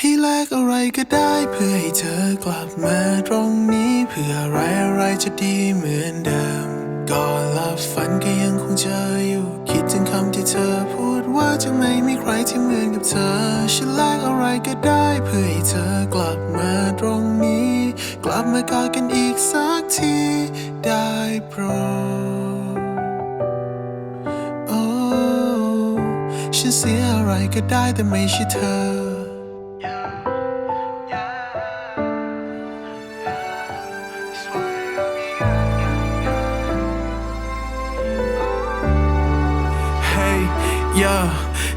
ให้แลกอะไรก็ได้เพื่อให้เธอกลับมาตรงนี้ เพื่ออะไรอะไรจะดีเหมือนเดิมก่อนหลับฝันก็ยังคงเจออยู่ คิดถึงคำที่เธอพูดว่าจะไม่มีใครที่เหมือนกับเธอ ฉันแลกอะไรก็ได้เพื่อให้เธอกลับมาตรงนี้ กลับมากอดกันอีกสักทีได้โปรดโอ้ฉันเสียอะไรก็ได้แต่ไม่ใช่เธอ yeah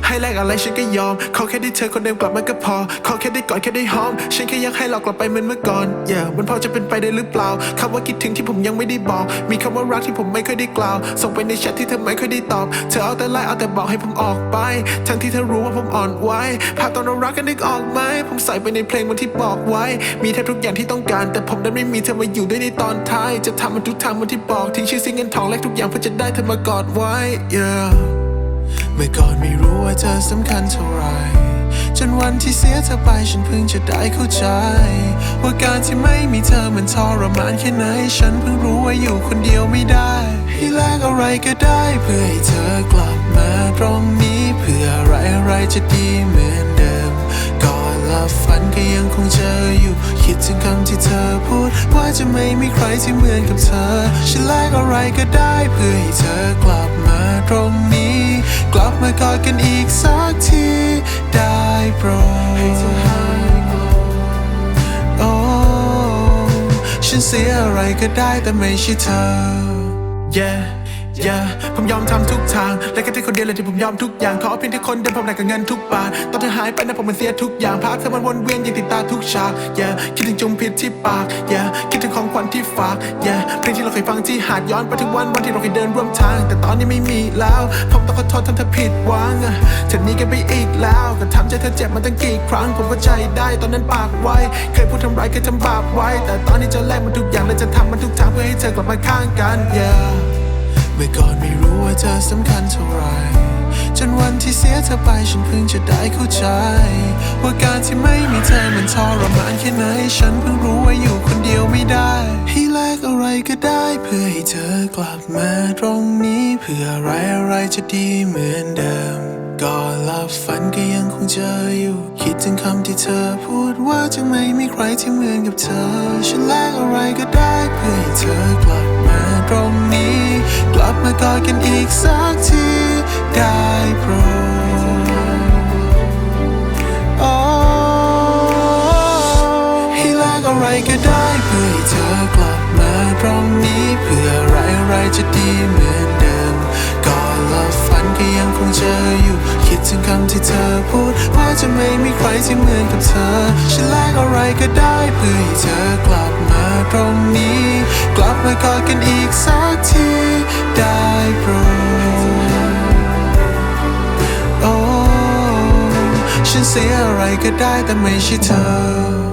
ให้แลกอะไรฉันก็ยอม ขอแค่ได้เธอคนเดิมกลับมาก็พอ ขอแค่ได้กอดแค่ได้หอม ฉันแค่อยากให้เรากลับไปเหมือนเมื่อก่อน yeah มันพอจะเป็นไปได้หรือเปล่าคำว่าคิดถึงที่ผมยังไม่ได้บอก มีคำว่ารักที่ผมไม่เคยได้กล่าว ส่งไปในแชทที่เธอไม่เคยได้ตอบ เธอเอาแต่ไลน์เอาแต่บอกให้ผมออกไป ทั้งที่เธอรู้ว่าผมอ่อนไหวภาพตอนเรารักกันนึกออกไหม ผมใส่ไปในเพลงวันที่บอกไว้ มีแทบทุกอย่างที่ต้องการ แต่ผมดันไม่มีเธอมาอยู่ด้วยในตอนท้าย จะทำมันทุกทางวันที่บอกทิ้งชื่อเสียงเงินทองและทุกอย่างเพื่อจะได้เธอมากอดไว้ yeah เมื่อก่อนไม่รู้ว่าเธอสำคัญเท่าไหรจนวันที่เสียเธอไปฉันเพิ่งจะได้เข้าใจ ว่าการที่ไม่มีเธอมันทรมานแค่ไหน ฉันเพิ่งรู้ว่าอยู่คนเดียวไม่ได้ให้แลกอะไรก็ได้ เพื่อให้เธอกลับมาตรงนี้ เพื่ออะไรอะไรจะดีเหมือนเดิมก่อ ลับฝันก็ยังคงเจออยู่ คิดถึงคำที่เธอพูด ว่าจะไม่มีใครที่เหมือนกับเธอ ฉันแลกอะไรก็ได้เพื่อให้เธอกลับมาตรงนี้ กลับมากอดกันอีกสักทีได้โปรดโอ้ฉันเสียอะไรก็ได้แต่ไม่ใช่เธอ yeah yeah ผมยอมทำทุกทาง และแค่เธอคนเดียวเลยที่ผมยอมทุกอย่าง ขอเพียงแค่คนเดิมผมได้กับเงินทุกบาทตอนเธอหายไปนะผมมันเสียทุกอย่างภาพเธอมันวนเวียนยังติดตาทุกฉาก yeah คิดถึงจุมพิษที่ปาก yeah คิดถึงของขวัญที่ฝาก yeah เพลงที่เราเคยฟังที่หาดย้อนไปถึงวันวันที่เราเคยเดินร่วมทาง แต่ตอนนี้ไม่มีแล้ว ผมต้องขอโทษทำเธอผิดหวังเธอนี้กันไปอีกแล้วก็ทำใจเธอเจ็บมาตั้งกี่ครั้ง ผมก็ใจได้ตอนนั้นปากไวเคยพูดทำร้ายเคยทำบาปไว้ แต่ตอนนี้จะแลกมันทุกอย่างและจะทำมันทุกทางเพื่อให้เธอกลับมาข้างกัน yeah มื่อก่อนไม่รู้ว่าเธอสำคัญเท่าไร จนวันที่เสียเธอไปฉันเพิ่งจะได้เข้าใจ ว่าการที่ไม่มีเธอมันทรมานแค่ไหน ฉันเพิ่งรู้ว่าอยู่คนเดียวไม่ได้ ให้แลกอะไรก็ได้เพื่อให้เธอกลับมาตรงนี้เพื่ออะไรอะไรจะดีเหมือนเดิมก่อนหลับฝันก็ยังคงเจออยู่ คิดถึงคำที่เธอพูดว่าจะไม่มีใครที่เหมือนกับเธอ ฉันแลกอะไรก็ได้เพื่อให้เธอกลับ กอดกันอีกสักทีได้โปรดโอ้ให้แลกอะไรก็ได้เพื่อให้เธอกลับมาตรงนี้เพื่ออะไรอะไรจะดีเหมือนเดิมก่อนลัฝันก็ยังคงเจออยู่ คิดถึงคำที่เธอพูด ว่าจะไม่มีใครที่เหมือนกับเธอฉันแลกอะไรก็ได้เพื่อให้เธอกลับมาตรงนี้ กลับมากอดกันอีกสัก ฉันเสียอะไรก็ได้แต่ไม่ใช่เธอ